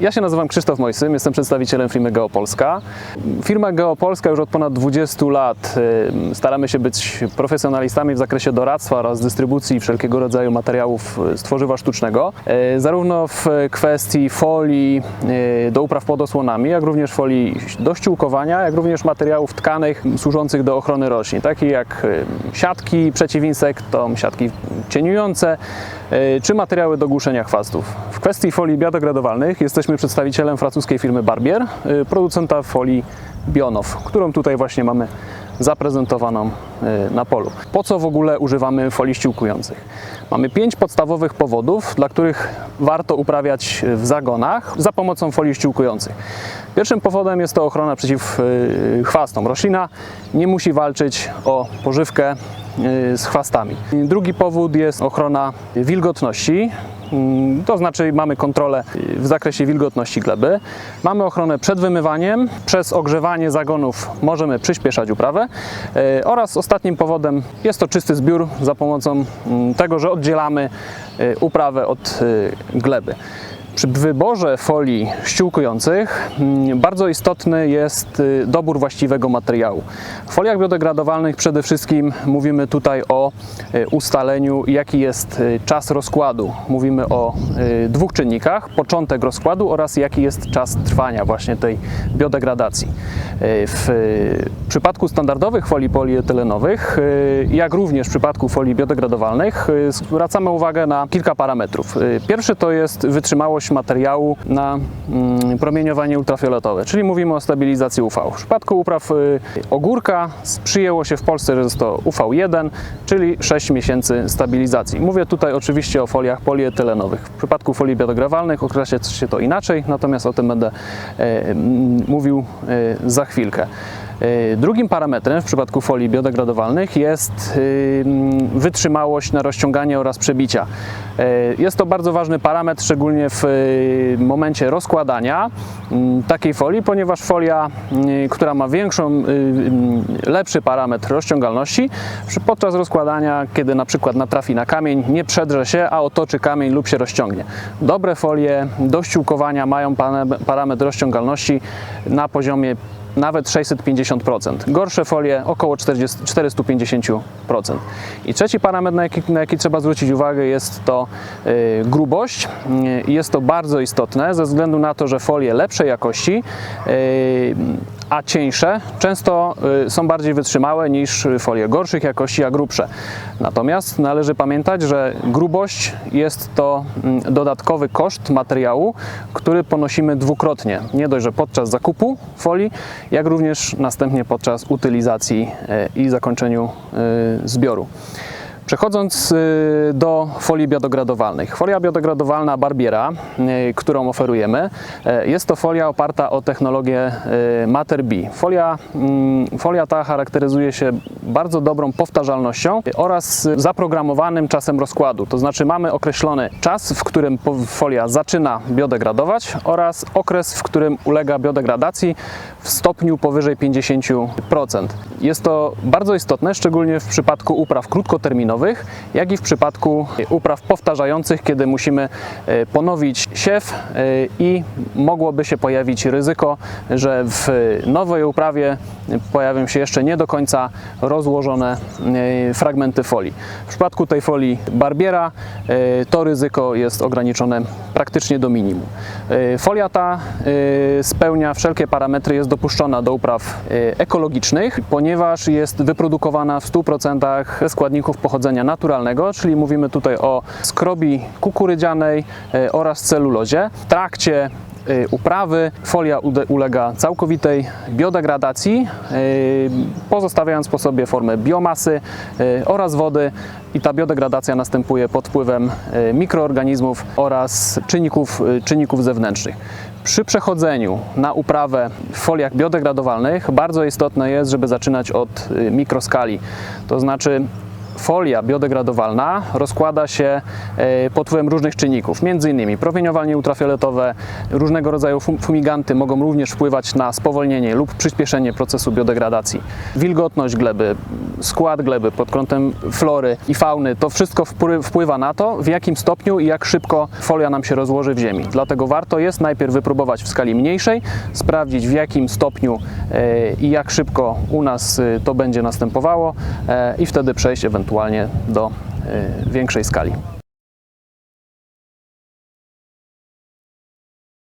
Ja się nazywam Krzysztof Mojsym, jestem przedstawicielem firmy Geopolska. Firma Geopolska już od ponad 20 lat staramy się być profesjonalistami w zakresie doradztwa oraz dystrybucji wszelkiego rodzaju materiałów z tworzywa sztucznego, y, zarówno w kwestii folii y, do upraw pod osłonami, jak również folii do ściółkowania, jak również materiałów tkanych służących do ochrony roślin, takich jak siatki przeciwinsektom, siatki cieniujące, y, czy materiały do głuszenia chwastów. W kwestii folii biodegradowalnych jesteśmy przedstawicielem francuskiej firmy Barbier, y, producenta folii Bionow, którą tutaj właśnie mamy zaprezentowaną y, na polu. Po co w ogóle używamy folii ściółkujących? Mamy pięć podstawowych powodów, dla których warto uprawiać w zagonach za pomocą folii ściółkujących. Pierwszym powodem jest to ochrona przeciw y, chwastom. Roślina nie musi walczyć o pożywkę z chwastami. Drugi powód jest ochrona wilgotności. Mm, To znaczy mamy kontrolę y, w zakresie wilgotności gleby. Mamy ochronę przed wymywaniem. Przez ogrzewanie zagonów możemy przyspieszać uprawę. Y, Oraz ostatnim powodem jest to czysty zbiór za pomocą mm, tego, że oddzielamy y, uprawę od y, gleby. Przy wyborze folii ściółkujących mm, bardzo istotny jest y, dobór właściwego materiału. W foliach biodegradowalnych przede wszystkim mówimy tutaj o y, ustaleniu, jaki jest y, czas rozkładu. Mówimy o dwóch czynnikach: początek rozkładu oraz jaki jest czas trwania właśnie tej biodegradacji. W przypadku standardowych folii polietylenowych, jak również w przypadku folii biodegradowalnych, zwracamy uwagę na kilka parametrów. Pierwszy to jest wytrzymałość materiału na mm, promieniowanie ultrafioletowe, czyli mówimy o stabilizacji UV. W przypadku upraw y, ogórka przyjęło się w Polsce, że jest to UV1, czyli 6 miesięcy stabilizacji. Mówię tutaj oczywiście o foliach polietylenowych. W przypadku folii biodegradowalnych określa się to inaczej, natomiast o tym będę e, mówił e, za chwilkę. E, Drugim parametrem w przypadku folii biodegradowalnych jest y, wytrzymałość na rozciąganie oraz przebicia. E, Jest to bardzo ważny parametr, szczególnie w y, momencie rozkładania takiej folii, ponieważ folia, y, która ma większą, lepszy parametr rozciągalności, podczas rozkładania, kiedy na przykład natrafi na kamień, nie przedrze się, a otoczy kamień lub się rozciągnie. Dobre folie do ściółkowania mają parametr rozciągalności na poziomie nawet 650%. Gorsze folie około 40, 450%. I trzeci parametr, na jaki, na jaki trzeba zwrócić uwagę, jest to y, grubość. Y, Jest to bardzo istotne ze względu na to, że folie lepszej jakości, y, a cieńsze, często y, są bardziej wytrzymałe niż folie gorszych jakości, a grubsze. Natomiast należy pamiętać, że grubość jest to mm, dodatkowy koszt materiału, który ponosimy dwukrotnie. Nie dość, że podczas zakupu folii, jak również następnie podczas utylizacji e, i zakończeniu e, zbioru. Przechodząc y, do folii biodegradowalnych. Folia biodegradowalna Barbiera, y, którą oferujemy, y, jest to folia oparta o technologię Mater B. Folia, mm, folia ta charakteryzuje się bardzo dobrą powtarzalnością oraz zaprogramowanym czasem rozkładu. To znaczy mamy określony czas, w którym folia zaczyna biodegradować oraz okres, w którym ulega biodegradacji w stopniu powyżej 50%. Jest to bardzo istotne, szczególnie w przypadku upraw krótkoterminowych, jak i w przypadku upraw powtarzających, kiedy musimy e, ponowić siew e, i mogłoby się pojawić ryzyko, że w nowej uprawie pojawią się jeszcze nie do końca rozłożone e, fragmenty folii. W przypadku tej folii Barbiera to ryzyko jest ograniczone praktycznie do minimum. Folia ta spełnia wszelkie parametry, jest dopuszczona do upraw ekologicznych, ponieważ jest wyprodukowana w 100% ze składników pochodzenia naturalnego, czyli mówimy tutaj o skrobi kukurydzianej e, oraz celulozie. W trakcie y, uprawy. Folia ulega całkowitej biodegradacji, y, pozostawiając po sobie formę biomasy oraz wody i ta biodegradacja następuje pod wpływem mikroorganizmów oraz czynników, czynników zewnętrznych. Przy przechodzeniu na uprawę w foliach biodegradowalnych bardzo istotne jest, żeby zaczynać od mikroskali, to znaczy folia biodegradowalna rozkłada się e, pod wpływem różnych czynników, m.in. promieniowanie ultrafioletowe, różnego rodzaju fum- fumiganty mogą również wpływać na spowolnienie lub przyspieszenie procesu biodegradacji. Wilgotność gleby, skład gleby pod kątem flory i fauny, to wszystko wpły- wpływa na to, w jakim stopniu i jak szybko folia nam się rozłoży w ziemi. Dlatego warto jest najpierw wypróbować w skali mniejszej, sprawdzić w jakim stopniu e, i jak szybko u nas e, to będzie następowało i wtedy przejść ewentualnie do e, większej skali.